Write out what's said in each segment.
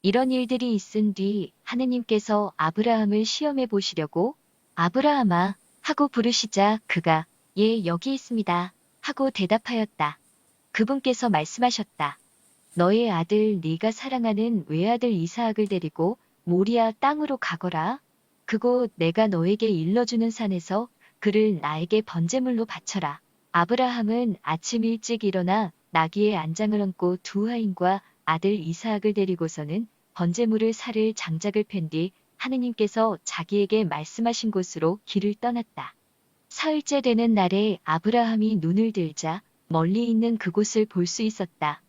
이런 일들이 있은 뒤 하느님께서 아브라함을 시험해 보시려고 아브라함아 하고 부르시자 그가 예 여기 있습니다 하고 대답하였다. 그분께서 말씀하셨다. 너의 아들 네가 사랑하는 외아들 이사학을 데리고 모리아 땅으로 가거라. 그곳 내가 너에게 일러주는 산에서 그를 나에게 번제물로 바쳐라. 아브라함은 아침 일찍 일어나 나귀의 안장을 얹고 두 하인과 아들 이사학을 데리고서는 번제물을 살을 장작을 편뒤 하느님께서 자기에게 말씀하신 곳으로 길을 떠났다. 사흘째 되는 날에 아브라함이 눈을 들자 멀리 있는 그곳을 볼 수 있었다.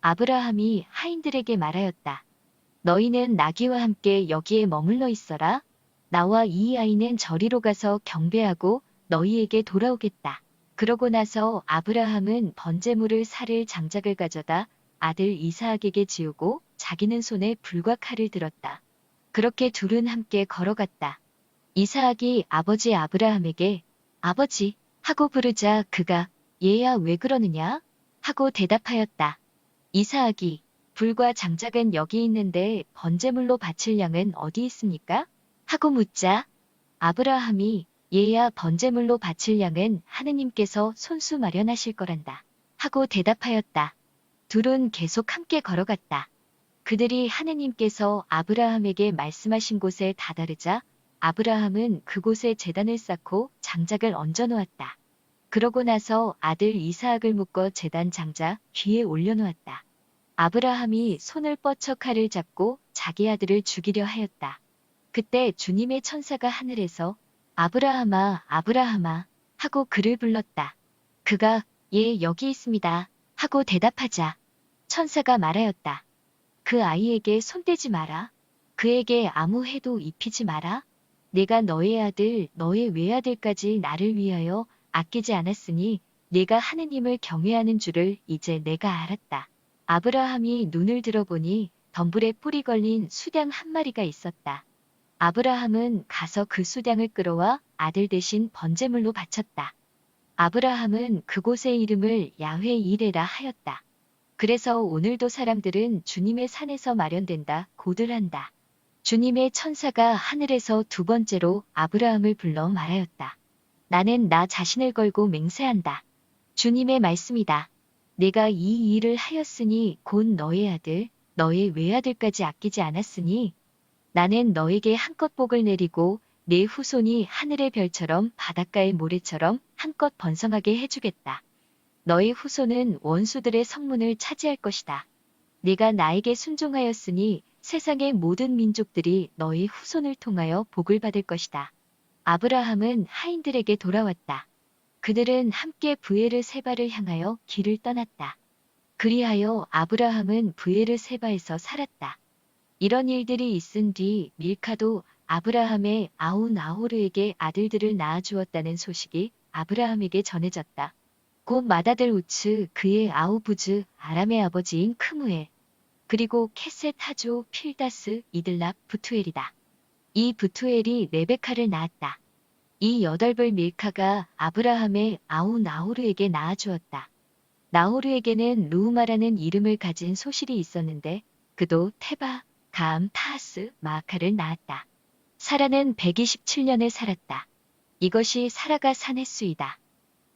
아브라함이 하인들에게 말하였다. 너희는 나귀와 함께 여기에 머물러 있어라. 나와 이 아이는 저리로 가서 경배하고 너희에게 돌아오겠다. 그러고 나서 아브라함은 번제물을 살을 장작을 가져다 아들 이사학에게 지우고 자기는 손에 불과 칼을 들었다. 그렇게 둘은 함께 걸어갔다. 이사학이 아버지 아브라함에게 아버지 하고 부르자 그가 얘야 왜 그러느냐 하고 대답하였다. 이사학이 불과 장작은 여기 있는데 번제물로 바칠 양은 어디 있습니까? 하고 묻자 아브라함이 얘야 번제물로 바칠 양은 하느님께서 손수 마련하실 거란다. 하고 대답하였다. 둘은 계속 함께 걸어갔다. 그들이 하느님께서 아브라함에게 말씀하신 곳에 다다르자 아브라함은 그곳에 재단을 쌓고 장작을 얹어 놓았다. 그러고 나서 아들 이사학을 묶어 재단 장작 귀에 올려놓았다. 아브라함이 손을 뻗쳐 칼을 잡고 자기 아들을 죽이려 하였다. 그때 주님의 천사가 하늘에서 아브라함아 아브라함아 하고 그를 불렀다. 그가 예 여기 있습니다 하고 대답하자 천사가 말하였다. 그 아이에게 손대지 마라. 그에게 아무 해도 입히지 마라. 내가 너의 아들 너의 외아들까지 나를 위하여 아끼지 않았으니 내가 하느님을 경외하는 줄을 이제 내가 알았다. 아브라함이 눈을 들어보니 덤불에 뿌리 걸린 수량 한 마리가 있었다. 아브라함은 가서 그 수량을 끌어와 아들 대신 번제물로 바쳤다. 아브라함은 그곳의 이름을 야훼 이레라 하였다. 그래서 오늘도 사람들은 주님의 산에서 마련된다 고들 한다. 주님의 천사가 하늘에서 두 번째로 아브라함을 불러 말하였다. 나는 나 자신을 걸고 맹세한다. 주님의 말씀이다. 내가 이 일을 하였으니 곧 너의 아들, 너의 외아들까지 아끼지 않았으니 나는 너에게 한껏 복을 내리고 내 후손이 하늘의 별처럼 바닷가의 모래처럼 한껏 번성하게 해주겠다. 너의 후손은 원수들의 성문을 차지할 것이다. 네가 나에게 순종하였으니 세상의 모든 민족들이 너의 후손을 통하여 복을 받을 것이다. 아브라함은 하인들에게 돌아왔다. 그들은 함께 부에르 세바를 향하여 길을 떠났다. 그리하여 아브라함은 부에르 세바에서 살았다. 이런 일들이 있은 뒤 밀카도 아브라함의 아우 나호르에게 아들들을 낳아주었다는 소식이 아브라함에게 전해졌다. 곧 마다들 우츠 그의 아우 부즈 아람의 아버지인 크무엘 그리고 케셋 하조 필다스 이들랍 부투엘이다. 이 부투엘이 레베카를 낳았다. 이 여덟벌 밀카가 아브라함의 아우 나호르에게 낳아주었다. 나호르에게는 루우마라는 이름을 가진 소실이 있었는데 그도 테바, 감, 타하스, 마아카를 낳았다. 사라는 127년을 살았다. 이것이 사라가 산의 수이다.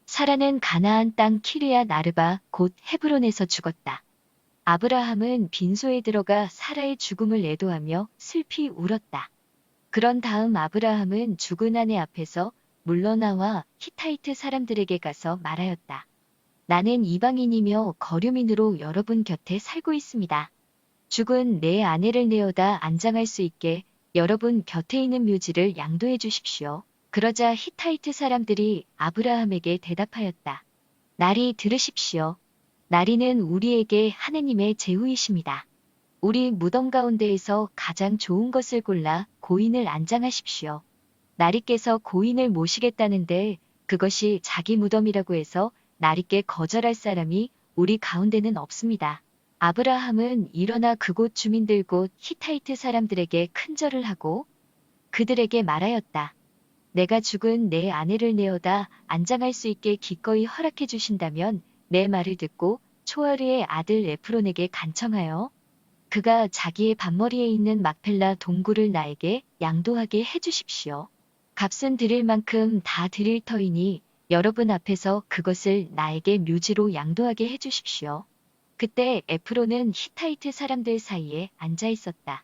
사라는 가나안 땅 키르야 나르바 곧 헤브론에서 죽었다. 아브라함은 빈소에 들어가 사라의 죽음을 애도하며 슬피 울었다. 그런 다음 아브라함은 죽은 아내 앞에서 물러나와 히타이트 사람들에게 가서 말하였다. 나는 이방인이며 거류민으로 여러분 곁에 살고 있습니다. 죽은 내 아내를 내어다 안장할 수 있게 여러분 곁에 있는 묘지를 양도해 주십시오. 그러자 히타이트 사람들이 아브라함에게 대답하였다. 나리 들으십시오. 나리는 우리에게 하느님의 제후이십니다. 우리 무덤 가운데에서 가장 좋은 것을 골라 고인을 안장하십시오. 나리께서 고인을 모시겠다는데 그것이 자기 무덤이라고 해서 나리께 거절할 사람이 우리 가운데는 없습니다. 아브라함은 일어나 그곳 주민들 곧 히타이트 사람들에게 큰절을 하고 그들에게 말하였다. 내가 죽은 내 아내를 내어다 안장할 수 있게 기꺼이 허락해 주신다면 내 말을 듣고 초아르의 아들 에프론에게 간청하여 그가 자기의 반머리에 있는 막펠라 동굴을 나에게 양도하게 해주십시오. 값은 드릴 만큼 다 드릴 터이니 여러분 앞에서 그것을 나에게 묘지로 양도하게 해주십시오. 그때 에프로는 히타이트 사람들 사이에 앉아 있었다.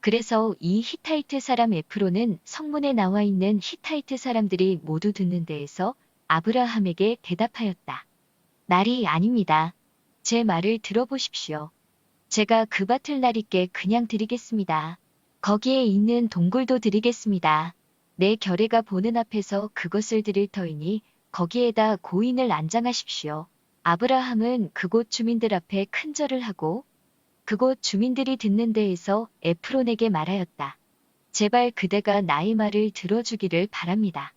그래서 이 히타이트 사람 에프로는 성문에 나와 있는 히타이트 사람들이 모두 듣는 데에서 아브라함에게 대답하였다. 날이 아닙니다. 제 말을 들어보십시오. 제가 그 밭을 나리께 그냥 드리겠습니다. 거기에 있는 동굴도 드리겠습니다. 내 결례가 보는 앞에서 그것을 드릴 터이니 거기에다 고인을 안장하십시오. 아브라함은 그곳 주민들 앞에 큰 절을 하고 그곳 주민들이 듣는 데에서 에프론에게 말하였다. 제발 그대가 나의 말을 들어주기를 바랍니다.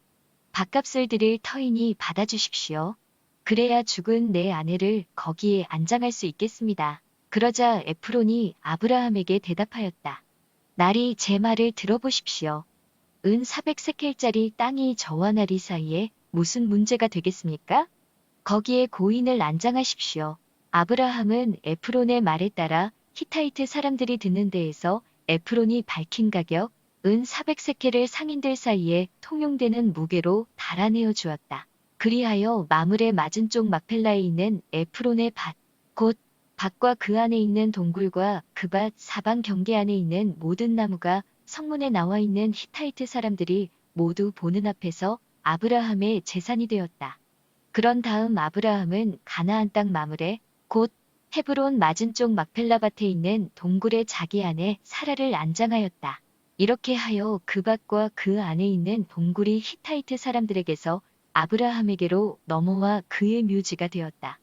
밥값을 드릴 터이니 받아주십시오. 그래야 죽은 내 아내를 거기에 안장할 수 있겠습니다. 그러자 에프론이 아브라함에게 대답하였다. 날이 제 말을 들어보십시오. 은 400세켈짜리 땅이 저와 나리 사이에 무슨 문제가 되겠습니까? 거기에 고인을 안장하십시오. 아브라함은 에프론의 말에 따라 히타이트 사람들이 듣는 데에서 에프론이 밝힌 가격 은 400세켈을 상인들 사이에 통용되는 무게로 달아내어 주었다. 그리하여 마물의 맞은쪽 막펠라에 있는 에프론의 밭, 곧 밭과 그 안에 있는 동굴과 그 밭 사방 경계 안에 있는 모든 나무가 성문에 나와 있는 히타이트 사람들이 모두 보는 앞에서 아브라함의 재산이 되었다. 그런 다음 아브라함은 가나안 땅 마물에 곧 헤브론 맞은쪽 막펠라 밭에 있는 동굴의 자기 안에 사라를 안장하였다. 이렇게 하여 그 밭과 그 안에 있는 동굴이 히타이트 사람들에게서 아브라함에게로 넘어와 그의 묘지가 되었다.